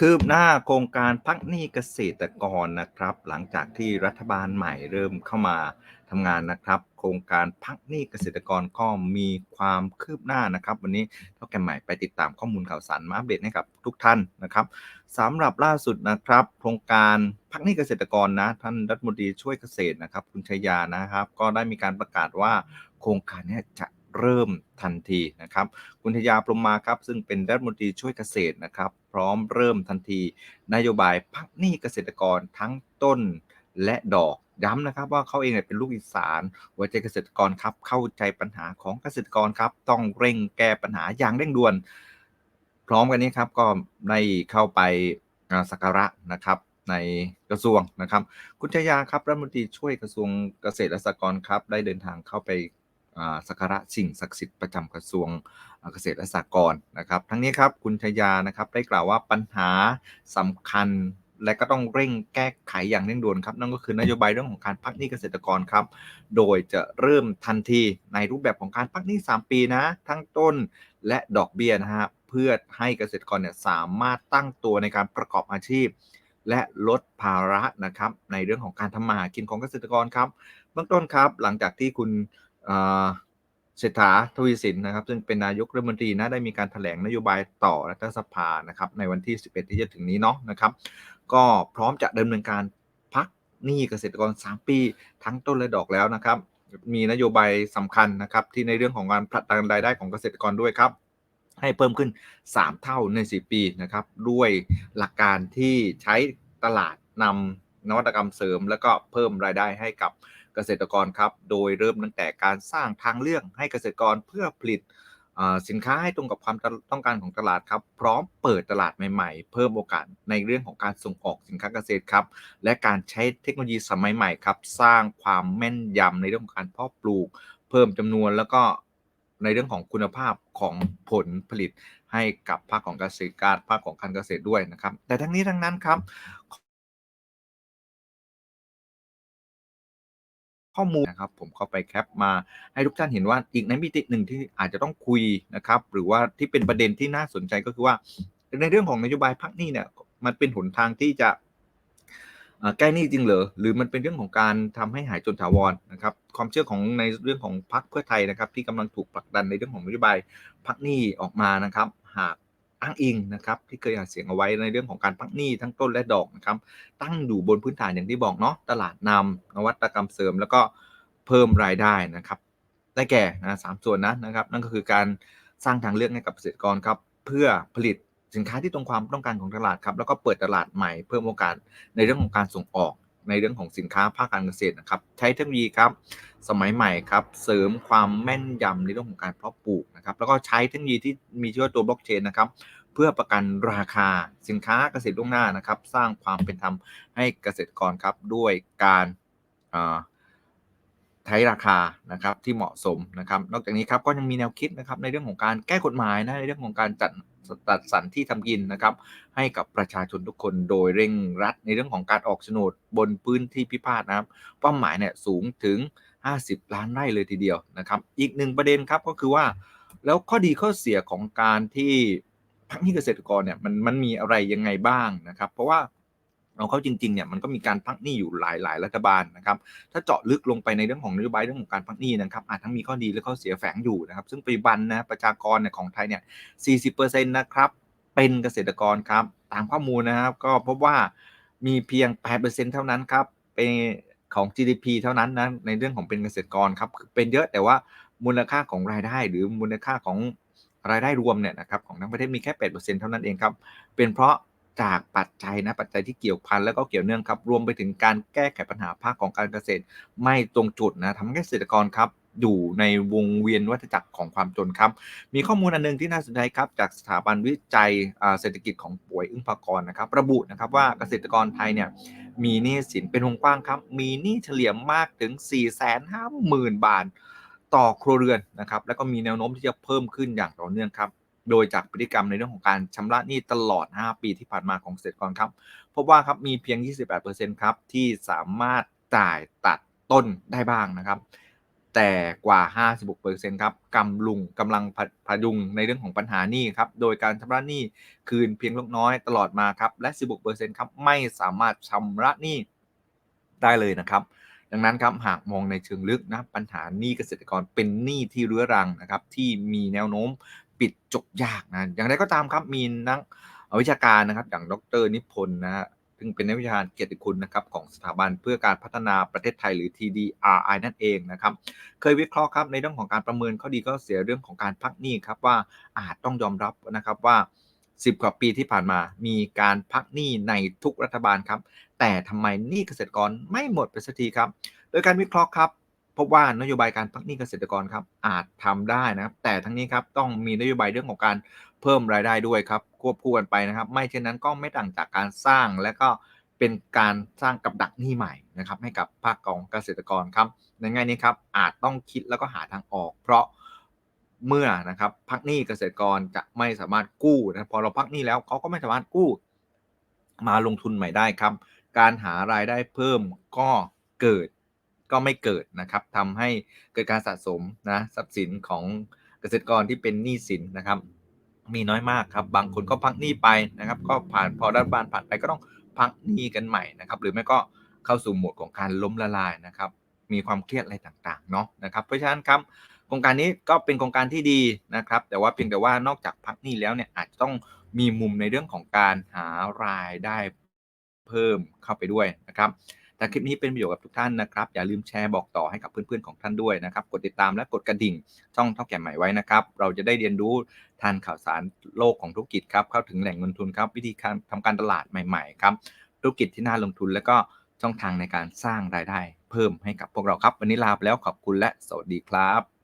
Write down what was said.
คืบหน้าโครงการพักหนี้เกษตรกรนะครับ หลังจากที่รัฐบาลใหม่เริ่มเข้ามาทำงานนะครับ โครงการพักหนี้เกษตรกรก็มีความคืบหน้านะครับ วันนี้เท่าแก่ใหม่ไปติดตามข้อมูลข่าวสารมาอัปเดตให้กับทุกท่านนะครับสำหรับล่าสุดนะครับ โครงการพักหนี้เกษตรกรนะท่านรัฐมนตรีช่วยเกษตรนะครับ คุณชยานะครับ ก็ได้มีการประกาศว่าโครงการนี้จะ เริ่มทันทีนะครับ คุณทยาพรมมาครับซึ่งเป็นรัฐมนตรีช่วยเกษตรนะครับ พร้อมเริ่มทันที นโยบายพักหนี้เกษตรกรทั้งต้นและดอกย้ำนะครับว่าเขาเองเนี่ยเป็นลูกอีสานหัวใจเกษตรกรครับเข้าใจปัญหาของเกษตรกรครับ ต้องเร่งแก้ปัญหาอย่างเร่งด่วน พร้อมกันนี้ครับก็ได้เข้าไปสักการะนะครับในกระทรวงนะครับ คุณชยาครับรัฐมนตรีช่วยกระทรวงเกษตรและสหกรณ์ครับ ได้เดินทางเข้าไป สักการะสิ่งศักดิ์สิทธิ์ประจำกระทรวงเกษตรและสหกรณ์นะครับ ทั้งนี้ครับคุณชยานะครับได้กล่าวว่าปัญหาสำคัญและก็ต้องเร่งแก้ไขอย่างเร่งด่วนครับ นั่นก็คือนโยบายเรื่องของการพักหนี้เกษตรกรครับ โดยจะเริ่มทันทีในรูปแบบของการพักหนี้ 3 ปีนะ ทั้งต้นและดอกเบี้ยนะฮะเพื่อให้เกษตรกรเนี่ยสามารถตั้งตัวในการประกอบอาชีพ และลดภาระนะครับในเรื่องของการทำมาหากินของเกษตรกรครับ เบื้องต้นครับ หลังจากที่คุณ เศรษฐาทวีสินนะครับ ซึ่งเป็นนายกรัฐมนตรีนะได้มีการถแถลงนโยบายต่อรัฐสภานะครับ ในวันที่ 11 ที่จะถึงนี้เนาะนะครับ ก็พร้อมจะดำเนินการพักหนี้เกษตรกร 3 ปีทั้งต้นและดอกแล้วนะครับ มีนโยบายสำคัญนะครับ ที่ในเรื่องของการผลักดันรายได้ของเกษตรกรด้วยครับ ให้เพิ่มขึ้น 3 เท่าใน 4 ปีนะครับ ด้วยหลักการที่ใช้ตลาดนำนวัตกรรมเสริม แล้วก็เพิ่มรายได้ให้กับเกษตรกรครับ โดยเริ่มตั้งแต่การสร้างทางเลือกให้เกษตรกรเพื่อผลิตสินค้าให้ตรงกับความต้องการของตลาดครับ พร้อมเปิดตลาดใหม่ๆ เพิ่มโอกาสในเรื่องของการส่งออกสินค้าเกษตรครับ และการใช้เทคโนโลยีสมัยใหม่ครับ สร้างความแม่นยำในเรื่องของการเพาะปลูก เพิ่มจำนวนแล้วก็ในเรื่องของคุณภาพของผลผลิตให้กับภาคของเกษตรการภาคของการเกษตรด้วยนะครับ แต่ทั้งนี้ทั้งนั้นครับ ข้อมูลนะครับผมเข้าไปแคปมาให้ทุกท่านเห็นว่าอีกในมิติหนึ่งที่อาจจะต้องคุยนะครับหรือว่าที่เป็นประเด็นที่น่าสนใจก็คือว่า ในเรื่องของนโยบายพักหนี้เนี่ยมันเป็นหนทางที่จะแก้หนี้จริงเหรอหรือมันเป็นเรื่องของการทำให้หายจนถาวรนะครับความเชื่อของในเรื่องของพรรคเพื่อไทยนะครับที่กำลังถูกผลักดันในเรื่องของนโยบายพักหนี้ออกมานะครับ หาก อ้างอิงนะครับที่เคยอ่านเสียงเอาไว้ในเรื่องของการพักหนี้ทั้งต้นและดอกนะครับตั้งอยู่บนพื้นฐานอย่างที่บอกเนาะตลาดนำนวัตกรรมเสริม แล้วก็เพิ่มรายได้นะครับ ได้แก่นะสามส่วนนะนะครับ นั่นก็คือการสร้างทางเลือกให้กับเกษตรกรครับเพื่อผลิตสินค้าที่ตรงความต้องการของตลาดครับแล้วก็เปิดตลาดใหม่เพิ่มโอกาสในเรื่องของการส่งออก ในเรื่องของสินค้าภาคการเกษตรนะครับ ใช้เทคโนโลยีครับสมัยใหม่ครับ เสริมความแม่นยำในเรื่องของการเพาะปลูกนะครับ แล้วก็ใช้เทคโนโลยีที่มีชื่อว่าตัวบล็อกเชนนะครับ เพื่อประกันราคาสินค้าเกษตรล่วงหน้านะครับ สร้างความเป็นธรรมให้เกษตรกรครับด้วยการ ใช้ราคานะครับที่เหมาะสมนะครับ นอกจากนี้ครับก็ยังมีแนวคิดนะครับในเรื่องของการแก้กฎหมายนะในเรื่องของการจัดตัดสรรที่ทำกินนะครับ ให้กับประชาชนทุกคนโดยเร่งรัดในเรื่องของการออกโฉนดบนพื้นที่พิพาทนะครับเป้าหมายเนี่ยสูงถึง 50 ล้านไร่เลยทีเดียวนะครับ อีกหนึ่งประเด็นครับก็คือว่า แล้วข้อดีข้อเสียของการที่พักหนี้เกษตรกรเนี่ยมันมันมีอะไรยังไงบ้างนะครับ เพราะว่า เอาเข้าจริงๆเนี่ยมันก็มีการพักหนี้อยู่หลายๆ รัฐบาลนะครับถ้าเจาะลึกลงไปในเรื่องของนโยบายเรื่องของการพักหนี้นะครับอาจทั้งมีข้อดีและข้อเสียแฝงอยู่นะครับซึ่งปัจจุบันนะประชากรเนี่ยของไทยเนี่ย 40%นะครับเป็นเกษตรกรครับตามข้อมูลนะครับก็พบว่ามีเพียง 8%เท่านั้นครับเป็นของ GDP เท่านั้นนะในเรื่องของเป็นเกษตรกรครับเป็นเยอะแต่ว่ามูลค่าของรายได้หรือมูลค่าของรายได้รวมเนี่ยนะครับของทั้งประเทศมีแค่ 8%เท่านั้นเองครับเป็นเพราะ จากปัจจัยนะปัจจัยที่เกี่ยวพันแล้วก็เกี่ยวเนื่องครับ รวมไปถึงการแก้ไขปัญหาภาคของการเกษตร ไม่ตรงจุดนะทำให้เกษตรกรครับอยู่ในวงเวียนวัฏจักรของความจนครับ มีข้อมูลอันนึงที่น่าสนใจครับจากสถาบันวิจัยเศรษฐกิจของป่วยอึ้งภากรนะครับ ระบุนะครับว่าเกษตรกรไทยเนี่ยมีหนี้สินเป็นวงกว้างครับ มีหนี้เฉลี่ยมากถึง 450,000 บาท ต่อครัวเรือนนะครับ แล้วก็มีแนวโน้มที่จะเพิ่มขึ้นอย่างต่อเนื่องครับ โดยจากพฤติกรรมในเรื่องของการชำระหนี้ตลอด 5 ปีที่ผ่านมาของเกษตรกรครับ พบว่าครับมีเพียง 28%ครับที่สามารถจ่ายตัดต้นได้บ้างนะครับ แต่กว่า 56%ครับกำลุงกำลังพพยุงในเรื่องของปัญหาหนี้ครับ โดยการชำระหนี้คืนเพียงเล็กน้อยตลอดมาครับ และ 16%ครับไม่สามารถชำระหนี้ได้เลยนะครับดังนั้นครับหากมองในเชิงลึกนะปัญหาหนี้เกษตรกรเป็นหนี้ที่เรื้อรังนะครับที่มีแนวโน้ม ปิดจบยากนะ อย่างไรก็ตามครับมีนักวิชาการนะครับ อย่างดรนิพนธ์นะฮะซึ่งเป็นนักวิชาการเกียรติคุณนะครับของสถาบันเพื่อการพัฒนาประเทศไทยหรือ TDRI นั่นเองนะครับ เคยวิเคราะห์ครับในเรื่องของการประเมินข้อดีก็เสียเรื่องของการพักหนี้ครับว่าอาจต้องยอมรับนะครับว่า 10 กว่าปีที่ผ่านมา มีการพักหนี้ในทุกรัฐบาลครับ แต่ทำไมหนี้เกษตรกรไม่หมดไปสักทีครับ โดยการวิเคราะห์ครับ พบว่านโยบายการพักหนี้เกษตรกรครับอาจทำได้นะครับ แต่ทั้งนี้ครับต้องมีนโยบายเรื่องของการเพิ่มรายได้ด้วยครับควบคู่กันไปนะครับ ไม่เช่นนั้นก็ไม่ต่างจากการสร้างและก็เป็นการสร้างกับดักหนี้ใหม่นะครับให้กับภาคของเกษตรกรครับในง่ายนี้ครับอาจต้องคิดแล้วก็หาทางออก เพราะเมื่อนะครับพักหนี้เกษตรกรจะไม่สามารถกู้นะพอเราพักหนี้แล้วเขาก็ไม่สามารถกู้ มาลงทุนใหม่ได้ครับ การหารายได้เพิ่มก็เกิด ก็ไม่เกิดนะครับทำให้เกิดการสะสมนะทรัพย์สินของเกษตรกรที่เป็นหนี้สินนะครับ มีน้อยมากครับ บางคนก็พักหนี้ไปนะครับ ก็ผ่านพอรัฐบาลผ่านไปก็ต้องพักหนี้กันใหม่นะครับ หรือไม่ก็เข้าสู่โหมดของการล้มละลายนะครับ มีความเครียดอะไรต่างๆเนาะนะครับ เพราะฉะนั้นครับโครงการนี้ก็เป็นโครงการที่ดีนะครับ แต่ว่าเพียงแต่ว่านอกจากพักหนี้แล้วเนี่ยอาจจะต้องมีมุมในเรื่องของการหารายได้เพิ่มเข้าไปด้วยนะครับ แต่คลิปนี้เป็นประโยชน์กับทุกท่านนะครับ อย่าลืมแชร์บอกต่อให้กับเพื่อนๆของท่านด้วยนะครับ กดติดตามและกดกระดิ่ง ช่องเท่าแก่ใหม่ไว้นะครับ เราจะได้เรียนรู้ทันข่าวสารโลกของธุรกิจครับ เข้าถึงแหล่งเงินทุนครับ วิธีการทำการตลาดใหม่ๆครับ ธุรกิจที่น่าลงทุนและก็ช่องทางในการสร้างรายได้ เพิ่มให้กับพวกเราครับ วันนี้ลาไปแล้วขอบคุณและสวัสดีครับ